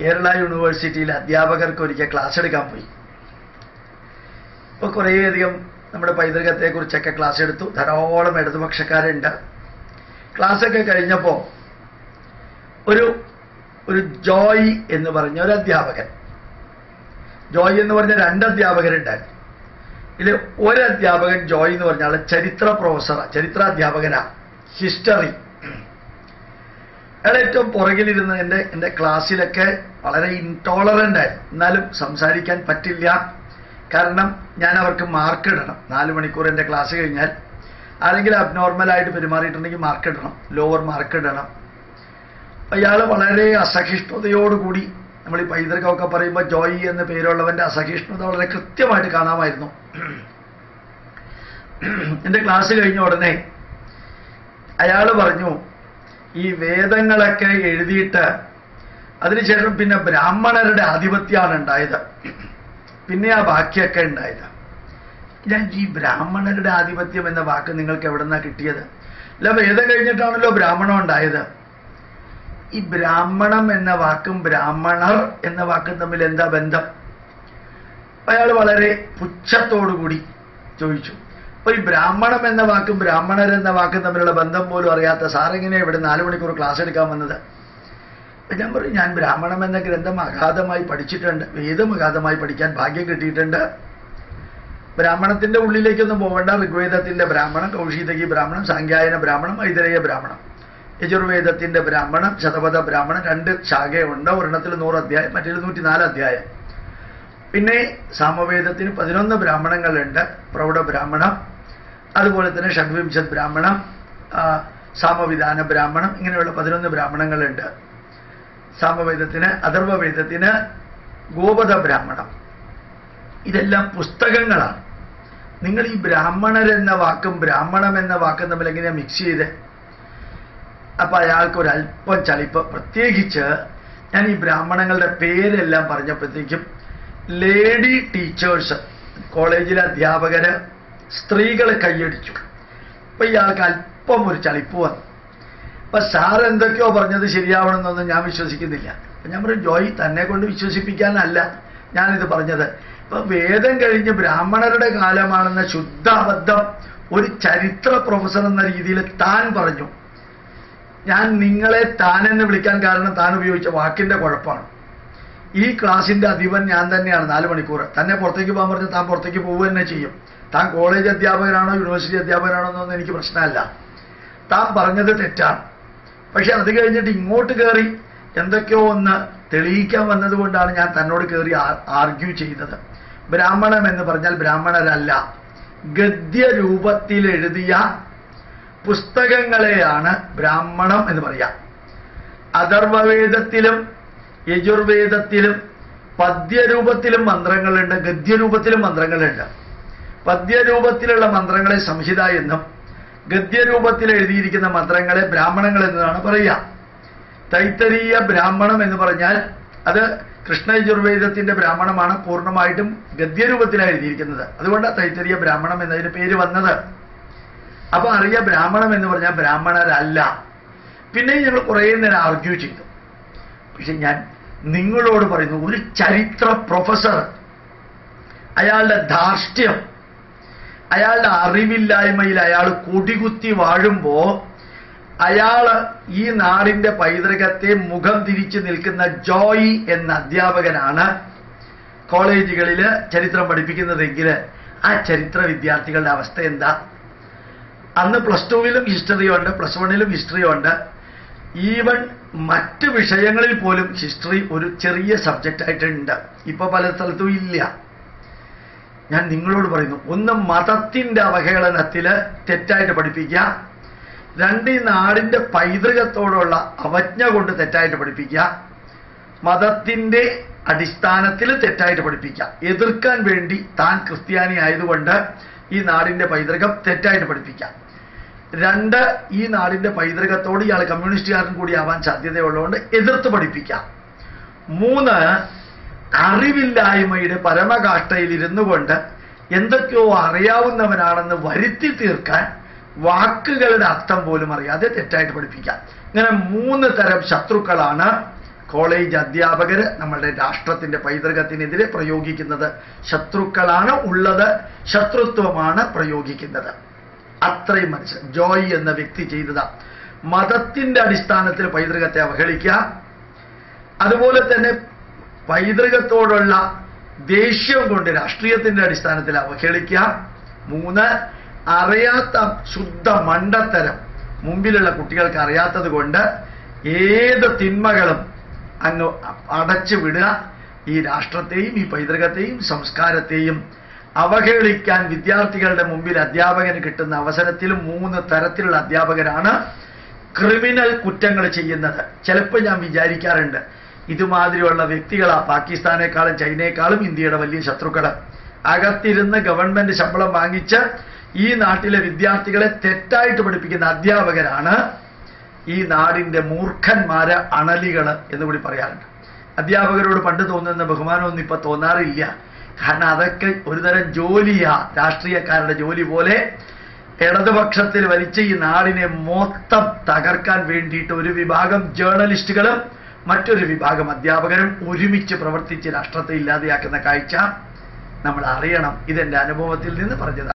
കേരള യൂണിവേഴ്സിറ്റിയിൽ അധ്യാപകർക്ക് ഒരിക്കൽ ക്ലാസ് എടുക്കാൻ പോയി. ഇപ്പോൾ കുറേയധികം നമ്മുടെ പൈതൃകത്തെക്കുറിച്ചൊക്കെ ക്ലാസ് എടുത്തു. ധാരാളം ഇടതുപക്ഷക്കാരുണ്ട്. ക്ലാസ്സൊക്കെ കഴിഞ്ഞപ്പോൾ ഒരു ഒരു ജോയ് എന്ന് പറഞ്ഞ ഒരു അധ്യാപകൻ. ജോയ് എന്ന് പറഞ്ഞ രണ്ട് അധ്യാപകരുണ്ടായിരുന്നു. ഇതിൽ ഒരു അധ്യാപകൻ ജോയ് എന്ന് പറഞ്ഞ ചരിത്ര പ്രൊഫസറാണ് ചരിത്ര അധ്യാപകനാ ഹിസ്റ്ററി അയാൾ ഏറ്റവും പുറകിലിരുന്ന് എന്റെ എന്റെ ക്ലാസ്സിലൊക്കെ വളരെ ഇൻടോളറന്റ് ആയിരുന്നു. എന്നാലും സംസാരിക്കാൻ പറ്റില്ല. കാരണം ഞാൻ അവർക്ക് മാർക്ക് ഇടണം. നാല് മണിക്കൂർ എന്റെ ക്ലാസ് കഴിഞ്ഞാൽ ആരെങ്കിലും അബ്നോർമലായിട്ട് പെരുമാറിയിട്ടുണ്ടെങ്കിൽ മാർക്ക് ഇടണം. ലോവർ മാർക്ക് ഇടണം. അയാൾ വളരെ അസഹിഷ്ണുതയോടുകൂടി നമ്മൾ ഈ പൈതൃകമൊക്കെ പറയുമ്പോൾ ജോയി എന്ന പേരുള്ളവന്റെ അസഹിഷ്ണുത വളരെ കൃത്യമായിട്ട് കാണാമായിരുന്നു. എന്റെ ക്ലാസ് കഴിഞ്ഞ ഉടനെ അയാൾ പറഞ്ഞു ഈ വേദങ്ങളൊക്കെ എഴുതിയിട്ട് അതിനുശേഷം പിന്നെ ബ്രാഹ്മണരുടെ ആധിപത്യമാണ് ഉണ്ടായത്. പിന്നെ ആ ബാക്കിയൊക്കെ ഉണ്ടായത്. ഞാൻ ഈ ബ്രാഹ്മണരുടെ ആധിപത്യം എന്ന വാക്ക് നിങ്ങൾക്ക് എവിടെന്നാ കിട്ടിയത്? അല്ല വേദം കഴിഞ്ഞിട്ടാണല്ലോ ബ്രാഹ്മണം ഉണ്ടായത്. ഈ ബ്രാഹ്മണം എന്ന വാക്കും ബ്രാഹ്മണർ എന്ന വാക്കും തമ്മിൽ എന്താ ബന്ധം? അയാൾ വളരെ പുച്ഛത്തോടുകൂടി ചോദിച്ചു. അപ്പൊ ഈ ബ്രാഹ്മണം എന്ന വാക്കും ബ്രാഹ്മണർ എന്ന വാക്കും തമ്മിലുള്ള ബന്ധം പോലും അറിയാത്ത സാറെങ്ങനെ ഇവിടെ നാല് മണിക്കൂർ ക്ലാസ് എടുക്കാൻ വന്നത്? ഞാൻ പറയും ഞാൻ ബ്രാഹ്മണം എന്ന ഗ്രന്ഥം അഗാധമായി പഠിച്ചിട്ടുണ്ട്. വേദം അഗാധമായി പഠിക്കാൻ ഭാഗ്യം കിട്ടിയിട്ടുണ്ട്? ബ്രാഹ്മണത്തിന്റെ ഉള്ളിലേക്കൊന്നും പോകേണ്ട ഋഗ്വേദത്തിന്റെ ബ്രാഹ്മണം കൗശീതകി ബ്രാഹ്മണം സംഖ്യായന ബ്രാഹ്മണം ഐതരേയ ബ്രാഹ്മണം യജുർവേദത്തിന്റെ ബ്രാഹ്മണം ശതപഥ ബ്രാഹ്മണം രണ്ട് ശാഖയുണ്ട്. ഒരെണ്ണത്തിൽ നൂറ് അധ്യായം മറ്റേ നൂറ്റിനാല് അധ്യായം. പിന്നെ സാമവേദത്തിന് പതിനൊന്ന് ബ്രാഹ്മണങ്ങളുണ്ട്. പ്രൗഢ ബ്രാഹ്മണം അതുപോലെ തന്നെ ഷഡ്വിംശത് ബ്രാഹ്മണം സാമവിധാന ബ്രാഹ്മണം ഇങ്ങനെയുള്ള പതിനൊന്ന് ബ്രാഹ്മണങ്ങളുണ്ട്. സാമവേദത്തിന് അഥർവവേദത്തിന് ഗോപത ബ്രാഹ്മണം. ഇതെല്ലാം പുസ്തകങ്ങളാണ്. നിങ്ങൾ ഈ ബ്രാഹ്മണർ എന്ന വാക്കും ബ്രാഹ്മണം എന്ന വാക്കും തമ്മിൽ എങ്ങനെയാണ് മിക്സ് ചെയ്ത്? അപ്പൊ അയാൾക്ക് ഒരു അല്പം ചളിപ്പ്. പ്രത്യേകിച്ച് ഞാൻ ഈ ബ്രാഹ്മണങ്ങളുടെ പേരെല്ലാം പറഞ്ഞപ്പോഴത്തേക്കും ലേഡി ടീച്ചേഴ്സ് കോളേജിലെ അധ്യാപകര് സ്ത്രീകൾ കൈയടിച്ചു. അപ്പൊ ഇയാൾക്ക് അല്പം ഒരു ചളിപ്പ് വന്നു. അപ്പൊ സാർ എന്തൊക്കെയോ പറഞ്ഞത് ശരിയാവണമെന്നൊന്നും ഞാൻ വിശ്വസിക്കുന്നില്ല. അപ്പൊ ഞാൻ പറയും ജോയി തന്നെ കൊണ്ട് വിശ്വസിപ്പിക്കാനല്ല ഞാനിത് പറഞ്ഞത്. ഇപ്പൊ വേദം കഴിഞ്ഞ് ബ്രാഹ്മണരുടെ കാലമാണെന്ന ശുദ്ധ അബദ്ധം ഒരു ചരിത്ര പ്രൊഫസർ എന്ന രീതിയിൽ താൻ പറഞ്ഞു. ഞാൻ നിങ്ങളെ താനെന്ന് വിളിക്കാൻ കാരണം താൻ ഉപയോഗിച്ച വാക്കിന്റെ കുഴപ്പമാണ്. ഈ ക്ലാസിന്റെ അധിപൻ ഞാൻ തന്നെയാണ് നാല് മണിക്കൂർ. തന്നെ പുറത്തേക്ക് പോകാൻ പറഞ്ഞാൽ താൻ പുറത്തേക്ക് പോവുക തന്നെ ചെയ്യും. താൻ കോളേജ് അധ്യാപകനാണോ യൂണിവേഴ്സിറ്റി അധ്യാപകനാണോ എന്നൊന്നും എനിക്ക് പ്രശ്നമല്ല. താൻ പറഞ്ഞത് തെറ്റാണ്. പക്ഷെ അത് കഴിഞ്ഞിട്ട് ഇങ്ങോട്ട് കയറി എന്തൊക്കെയോ ഒന്ന് തെളിയിക്കാൻ വന്നതുകൊണ്ടാണ് ഞാൻ തന്നോട് കയറി ആർഗ്യൂ ചെയ്തത്. ബ്രാഹ്മണം എന്ന് പറഞ്ഞാൽ ബ്രാഹ്മണരല്ല. ഗദ്യരൂപത്തിൽ എഴുതിയ പുസ്തകങ്ങളെയാണ് ബ്രാഹ്മണം എന്ന് പറയാം. അഥർവവേദത്തിലും യജുർവേദത്തിലും പദ്യരൂപത്തിലും മന്ത്രങ്ങളുണ്ട് ഗദ്യരൂപത്തിലും മന്ത്രങ്ങളുണ്ട്. പദ്യരൂപത്തിലുള്ള മന്ത്രങ്ങളെ സംഹിത എന്നും ഗദ്യരൂപത്തിൽ എഴുതിയിരിക്കുന്ന മന്ത്രങ്ങളെ ബ്രാഹ്മണങ്ങൾ എന്നതാണ് പറയുക. തൈത്തരീയ ബ്രാഹ്മണം എന്ന് പറഞ്ഞാൽ അത് കൃഷ്ണയജുർവേദത്തിന്റെ ബ്രാഹ്മണമാണ് പൂർണമായിട്ടും ഗദ്യരൂപത്തിലാണ് എഴുതിയിരിക്കുന്നത്. അതുകൊണ്ടാണ് തൈത്തരീയ ബ്രാഹ്മണം എന്നതിന് പേര് വന്നത്. അപ്പൊ അറിയ ബ്രാഹ്മണം എന്ന് പറഞ്ഞാൽ ബ്രാഹ്മണരല്ല. പിന്നെ ഞങ്ങൾ കുറേ നേരം ആർഗ്യൂ ചെയ്തു. പക്ഷെ ഞാൻ നിങ്ങളോട് പറയുന്നു ഒരു ചരിത്ര പ്രൊഫസർ. അയാളുടെ ധാർഷ്ട്യം അയാളുടെ അറിവില്ലായ്മയിൽ അയാൾ കൊടികുത്തി വാഴുമ്പോ അയാൾ ഈ നാടിന്റെ പൈതൃകത്തെ മുഖം തിരിച്ചു നിൽക്കുന്ന ജോയ് എന്ന അധ്യാപകനാണ് കോളേജുകളിൽ ചരിത്രം പഠിപ്പിക്കുന്നതെങ്കിൽ ആ ചരിത്ര വിദ്യാർത്ഥികളുടെ അവസ്ഥ എന്താ? അന്ന് പ്ലസ് ടുവിലും ഹിസ്റ്ററി ഉണ്ട് പ്ലസ് വണ്ണിലും ഹിസ്റ്ററി ഉണ്ട് ഈവൻ മറ്റ് വിഷയങ്ങളിൽ പോലും ഹിസ്റ്ററി ഒരു ചെറിയ സബ്ജക്റ്റ് ആയിട്ടുണ്ട്. ഇപ്പൊ പല സ്ഥലത്തും ഇല്ല. ഞാൻ നിങ്ങളോട് പറയുന്നു ഒന്ന് മതത്തിന്റെ അവഹേളനത്തിൽ തെറ്റായിട്ട് പഠിപ്പിക്കുക രണ്ട് ഈ നാടിന്റെ പൈതൃകത്തോടുള്ള അവജ്ഞ കൊണ്ട് തെറ്റായിട്ട് പഠിപ്പിക്കുക മതത്തിന്റെ അടിസ്ഥാനത്തിൽ തെറ്റായിട്ട് പഠിപ്പിക്കുക. എതിർക്കാൻ വേണ്ടി താൻ ക്രിസ്ത്യാനി ആയതുകൊണ്ട് ഈ നാടിന്റെ പൈതൃകം തെറ്റായിട്ട് പഠിപ്പിക്കാം രണ്ട് ഈ നാടിന്റെ പൈതൃകത്തോട് ഇയാൾ കമ്മ്യൂണിസ്റ്റുകാരൻ കൂടി ആവാൻ സാധ്യതയുള്ളതുകൊണ്ട് എതിർത്ത് പഠിപ്പിക്കാം. മൂന്ന് അറിവില്ലായ്മയുടെ പരമകാഷ്ടയിൽ ഇരുന്നു കൊണ്ട് എന്തൊക്കെയോ അറിയാവുന്നവനാണെന്ന് വരുത്തി തീർക്കാൻ വാക്കുകളുടെ അർത്ഥം പോലും അറിയാതെ തെറ്റായിട്ട് പഠിപ്പിക്കാം. ഇങ്ങനെ മൂന്ന് തരം ശത്രുക്കളാണ് കോളേജ് അധ്യാപകര് നമ്മളുടെ രാഷ്ട്രത്തിന്റെ പൈതൃകത്തിനെതിരെ പ്രയോഗിക്കുന്നത്. ശത്രുക്കളാണ് ഉള്ളത് ശത്രുത്വമാണ് പ്രയോഗിക്കുന്നത്. അത്രയും മനസ്സിൽ ജോയി എന്ന വ്യക്തി ചെയ്തതാ മതത്തിന്റെ അടിസ്ഥാനത്തിൽ പൈതൃകത്തെ അവഹേളിക്കുക. അതുപോലെ തന്നെ പൈതൃകത്തോടുള്ള ദേഷ്യം കൊണ്ട് രാഷ്ട്രീയത്തിന്റെ അടിസ്ഥാനത്തിൽ അവഹേളിക്കുക. മൂന്ന് അറിയാത്ത ശുദ്ധ മണ്ടത്തരം മുമ്പിലുള്ള കുട്ടികൾക്ക് അറിയാത്തത് കൊണ്ട് ഏത് തിന്മകളും അങ്ങ് അടച്ചു വിടുക. ഈ രാഷ്ട്രത്തെയും ഈ പൈതൃകത്തെയും സംസ്കാരത്തെയും അവഹേളിക്കാൻ വിദ്യാർത്ഥികളുടെ മുമ്പിൽ അധ്യാപകന് കിട്ടുന്ന അവസരത്തിൽ മൂന്ന് തരത്തിലുള്ള അധ്യാപകരാണ് ക്രിമിനൽ കുറ്റങ്ങൾ ചെയ്യുന്നത്. ചിലപ്പോൾ ഞാൻ വിചാരിക്കാറുണ്ട് ഇതുമാതിരിയുള്ള വ്യക്തികളാ പാകിസ്ഥാനേക്കാളും ചൈനയെക്കാളും ഇന്ത്യയുടെ വലിയ ശത്രുക്കൾ അകത്തിരുന്ന് ഗവൺമെന്റ് ശമ്പളം വാങ്ങിച്ച് ഈ നാട്ടിലെ വിദ്യാർത്ഥികളെ തെറ്റായിട്ട് പഠിപ്പിക്കുന്ന അധ്യാപകരാണ് ഈ നാടിന്റെ മൂർഖന്മാര് അണലികൾ എന്ന് കൂടി പറയാറുണ്ട്. അധ്യാപകരോട് പണ്ട് തോന്നുന്ന ബഹുമാനമൊന്നും ഇപ്പൊ തോന്നാറില്ല. കാരണം അതൊക്കെ ഒരുതരം ജോലിയാ രാഷ്ട്രീയക്കാരുടെ ജോലി പോലെ ഇടതുപക്ഷത്തിൽ വലിച്ച ഈ നാടിനെ മൊത്തം തകർക്കാൻ വേണ്ടിയിട്ട് ഒരു വിഭാഗം ജേർണലിസ്റ്റുകളും മറ്റൊരു വിഭാഗം അധ്യാപകരും ഒരുമിച്ച് പ്രവർത്തിച്ച് രാഷ്ട്രത്തെ ഇല്ലാതെയാക്കുന്ന കാഴ്ച നമ്മൾ അറിയണം. ഇതെന്റെ അനുഭവത്തിൽ നിന്ന് പറഞ്ഞതാണ്.